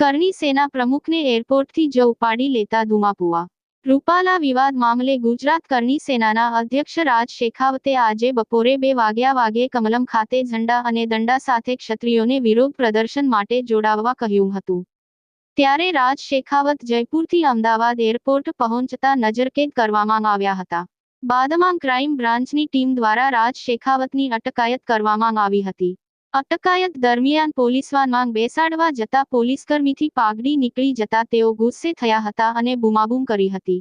કરણી સેના પ્રમુખને એરપોર્ટથી જ ઉપાડી લેતા ધુમાપુઆ. રૂપાલા વિવાદ મામલે ગુજરાત કરણી સેનાના અધ્યક્ષ રાજ શેખાવતે આજે બપોરે બે વાગ્યા વાગે કમલમ ખાતે ઝંડા અને દંડા સાથે ક્ષત્રિયોને વિરોધ પ્રદર્શન માટે જોડાવવા કહ્યું હતું. ત્યારે રાજ શેખાવત જયપુરથી અમદાવાદ એરપોર્ટ પહોંચતા નજરકેદ કરવામાં આવ્યા હતા. બાદમાં ક્રાઇમ બ્રાન્ચની ટીમ દ્વારા રાજ શેખાવતની અટકાયત કરવામાં આવી હતી. અટકાયત દરમિયાન પોલીસવાનમાં બેસાડવા જતા પોલીસકર્મીથી પાઘડી નીકળી જતા તેઓ ગુસ્સે થયા હતા અને બુમાબુમ કરી હતી.